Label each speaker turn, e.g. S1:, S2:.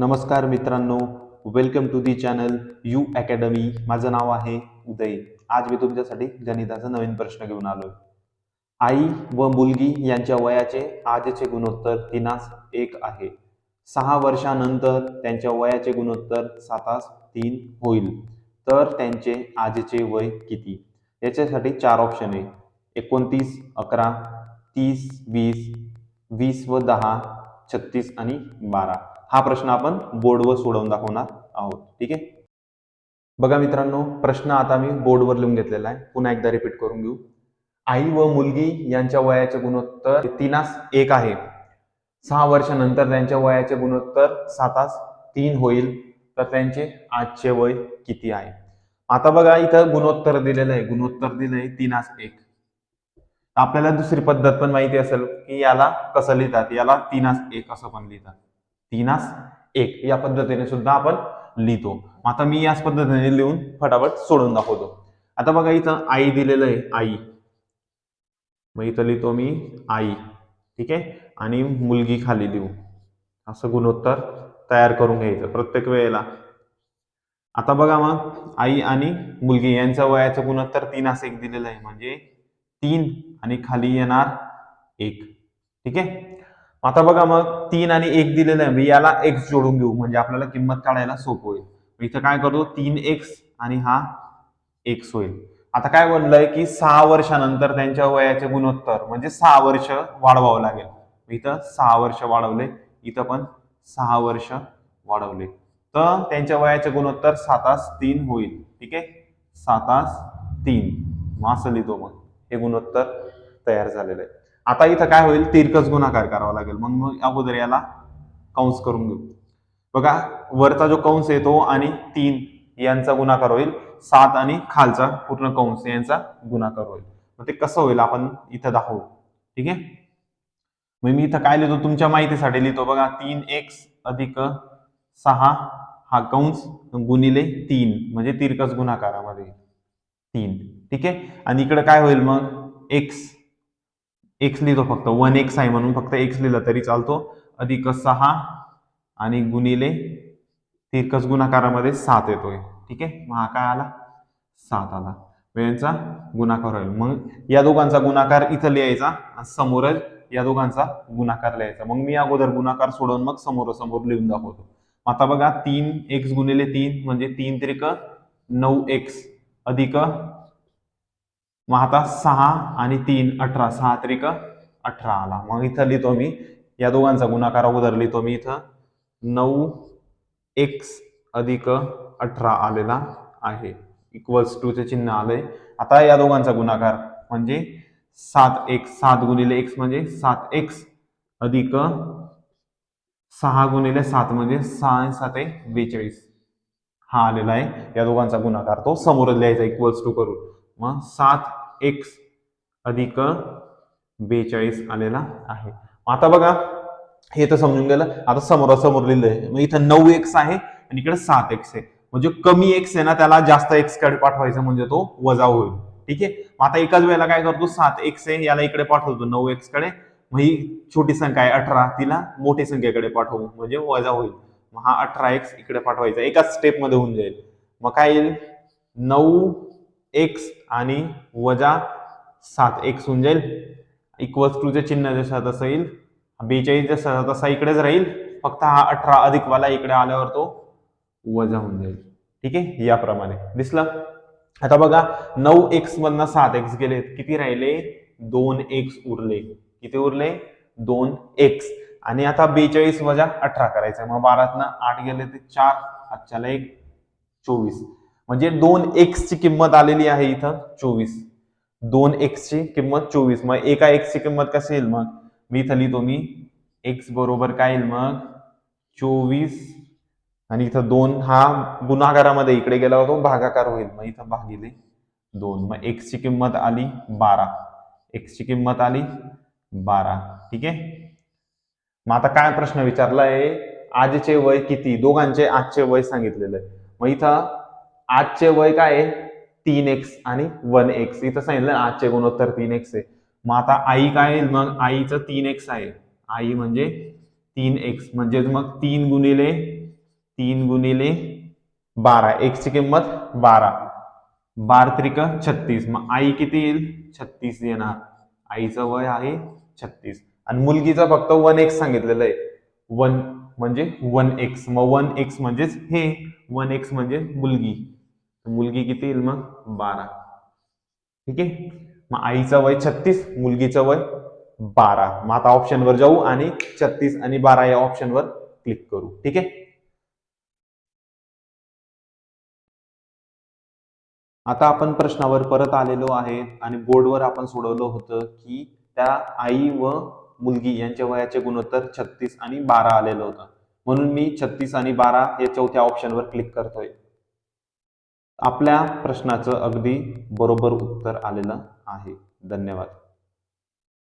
S1: नमस्कार मित्रांनो welcome to the channel U Academy माझं नाव आहे उदय. आज मी तुमच्यासाठी गणिताचा नवीन प्रश्न घेऊन आलो आई व मुलगी यांच्या वयाचे आजचे गुणोत्तर तीनास एक आहे. सहा वर्षानंतर त्यांच्या वयाचे गुणोत्तर सातास तीन होईल. तर त्यांचे आजचे वय किती? याच्यासाठी चार ऑप्शन आहे. एकोणतीस अकरा तीस वीस वीस व दहा छत्तीस आणि बारा. हा प्रश्न आपण बोर्डवर सोडवून दाखवणार आहोत. ठीक आहे? बघा मित्रांनो प्रश्न आता मी बोर्डवर लिहून घेतलेला आहे. पुन्हा एकदा रिपीट करून घेऊ. आई व मुलगी यांच्या वयाचे गुणोत्तर तीनास एक आहे. सहा वर्षानंतर त्यांच्या वयाचे गुणोत्तर सातास तीन होईल. तर त्यांचे आजचे वय किती आहे? आता बघा इथं गुणोत्तर दिलेलं आहे. गुणोत्तर दिलं आहे तीनास एक. आपल्याला दुसरी पद्धत पण माहिती असेल की याला कसं लिहितात? याला तिनास एक असं पण लिहितात. तीनास एक. या पद्धतीने सुद्धा आपण लिहितो. आता मी याच पद्धतीने लिहून फटाफट सोडून दाखवतो. आता बघा इथं आई दिलेलं आहे आई. मग इथं लिहितो मी आई. ठीक आहे? आणि मुलगी खाली लिहू असं गुणोत्तर तयार करून घ्यायचं प्रत्येक वेळेला. आता बघा मग आई आणि मुलगी यांच्या वयाचं गुणोत्तर तीन असं एक दिलेलं आहे. म्हणजे तीन आणि खाली येणार एक. ठीक आहे? आता बघा मग तीन आणि एक दिलेलं आहे याला एक्स जोडून घेऊ म्हणजे आपल्याला किंमत काढायला सोपं होईल. इथं काय करतो? तीन एक्स आणि हा एक्स होईल. आता काय बोललंय की सहा वर्षानंतर त्यांच्या वयाचे गुणोत्तर म्हणजे सहा वर्ष वाढवावं लागेल. इथं सहा वर्ष वाढवले इथं पण सहा वर्ष वाढवले. तर त्यांच्या वयाचे गुणोत्तर सातास तीन होईल. ठीक आहे? सातास तीन. मग असं लिहितो मग. हे गुणोत्तर तयार झालेलं आहे. आता इथं काय होईल? तिरकस गुणाकार करावा लागेल. मग मग अगोदर याला कंस करून घेऊ. बघा वरचा जो कंस येतो आणि तीन यांचा गुणाकार होईल. सात आणि खालचा पूर्ण कंस यांचा गुणाकार होईल. मग ते कसं होईल? आपण इथं दाखवू. ठीक आहे? मग मी इथं काय लिहितो? तुमच्या माहितीसाठी लिहितो. बघा तीन एक्स अधिक सहा हा कंस गुणिले तीन. म्हणजे तिरकस गुणाकारामध्ये तीन. ठीक आहे? आणि इकडे काय होईल मग? एक्स एक्स लिहितो फक्त. वन एक्स आहे म्हणून फक्त एक्स लिहिलं तरी चालतो. अधिक सहा आणि गुणिले तिरकस गुणाकारामध्ये सात येतोय. ठीक आहे? मग हा काय आला? सात आला. मग यांचा गुणाकार होईल. मग या दोघांचा गुणाकार इथं लिहायचा आणि समोरच या दोघांचा गुणाकार लिहायचा. मग मी अगोदर गुणाकार सोडवून मग समोरासमोर लिहून दाखवतो. आता बघा तीन एक्स गुणिले तीन म्हणजे तीन त्रिक नऊ एक्स अधिक मग आता सहा आणि तीन अठरा. सहा त्रिक अठरा आला. मग इथं लिहितो मी. या दोघांचा गुणाकार अगोदर लिहितो मी इथं. नऊ एक्स अधिक अठरा आलेला आहे. इक्वल्स टू चे चिन्ह आलंय. आता या दोघांचा गुणाकार म्हणजे सात एक्स सात गुणिले एक्स म्हणजे सात एक्स अधिक सहा गुणिले सात म्हणजे सहा सात एक बेचाळीस. हा आलेला आहे. या दोघांचा गुणाकार तो समोरच लिहायचा. इक्वल्स टू करून. मग सात एक्स अधिक बेचाळीस आलेला आहे. आता बघा हे तर समजून गेलं. आता समोरासमोर आहे मग इथं नऊ एक्स आहे आणि इकडे सात एक्स आहे. म्हणजे कमी एक्स आहे ना त्याला जास्त एक्सकडे पाठवायचं म्हणजे तो वजा होईल. ठीक आहे? मग आता एकाच वेळेला काय करतो? सात एक्स आहे याला इकडे पाठवतो नऊ एक्सकडे. मग ही छोटी संख्या आहे अठरा तिला मोठी संख्येकडे पाठवू म्हणजे वजा होईल. मग हा अठरा एक्स इकडे पाठवायचा. एकाच स्टेपमध्ये होऊन जाईल. मग काय येईल? नऊ एक्स आणि वजा सात. एक्स होऊन जाईल. इक्वल्स टूचे चिन्ह जसं तसं येईल बेचाळीस जसं तसा इकडेच राहील. फक्त हा अठरा अधिक वाला इकडे आल्यावर तो वजा होऊन जाईल. ठीक आहे? याप्रमाणे. दिसलं? आता बघा नऊ एक्स मधनं सात एक्स गेले किती राहिले? दोन एक्स उरले. किती उरले? दोन एक्स आणि आता बेचाळीस वजा अठरा करायचं मग बारातनं आठ गेले ते चार. आजच्याला एक चोवीस. म्हणजे दोन एक्स ची किंमत आलेली आहे इथं चोवीस. दोन एक्स ची किंमत चोवीस. मग एका एक्स ची किंमत कशी येईल मग? मी इथं लिहितो मी एक्स बरोबर काय येईल मग? चोवीस. आणि इथं दोन हा गुन्हागारामध्ये इकडे गेला होतो भागाकार होईल. मग इथं भागिले दोन. मग एक्स ची किंमत आली बारा. एक्स ची किंमत आली बारा. ठीक आहे? मग आता काय प्रश्न विचारला आहे आजचे वय किती? दोघांचे आजचे वय सांगितलेलं आहे. मग इथं आजचे वय काय आहे? तीन एक्स आणि वन एक्स इथं सांगितलं आजचे गुणोत्तर तीन एक्स आहे. मग आता आई काय आहे? मग आईचं तीन एक्स आहे. आई म्हणजे तीन एक्स म्हणजे मग तीन गुणिले तीन गुणिले बारा. एक्सची किंमत बारा. बार त्रिक छत्तीस. मग आई किती येईल? छत्तीस येणार. आईचं वय आहे छत्तीस. आणि मुलगीचं फक्त वन एक्स सांगितलेलं आहे. वन म्हणजे वन एक्स मग वन एक्स म्हणजेच हे. वन एक्स म्हणजे मुलगी. मुलगी किती येईल मग? बारा. ठीक आहे? मग आईचं वय छत्तीस मुलगीचं वय बारा. मग आता ऑप्शनवर जाऊ आणि छत्तीस आणि बारा या ऑप्शनवर क्लिक करू. ठीक आहे? आता आपण प्रश्नावर परत आलेलो आहे आणि बोर्डवर आपण सोडवलं होतं की त्या आई व मुलगी यांच्या वयाचे गुणोत्तर छत्तीस आणि बारा आलेलं होतं. म्हणून मी छत्तीस आणि बारा या चौथ्या ऑप्शनवर क्लिक करतोय. आपल्या प्रश्नाचं अगदी बरोबर उत्तर आलेलं आहे. धन्यवाद.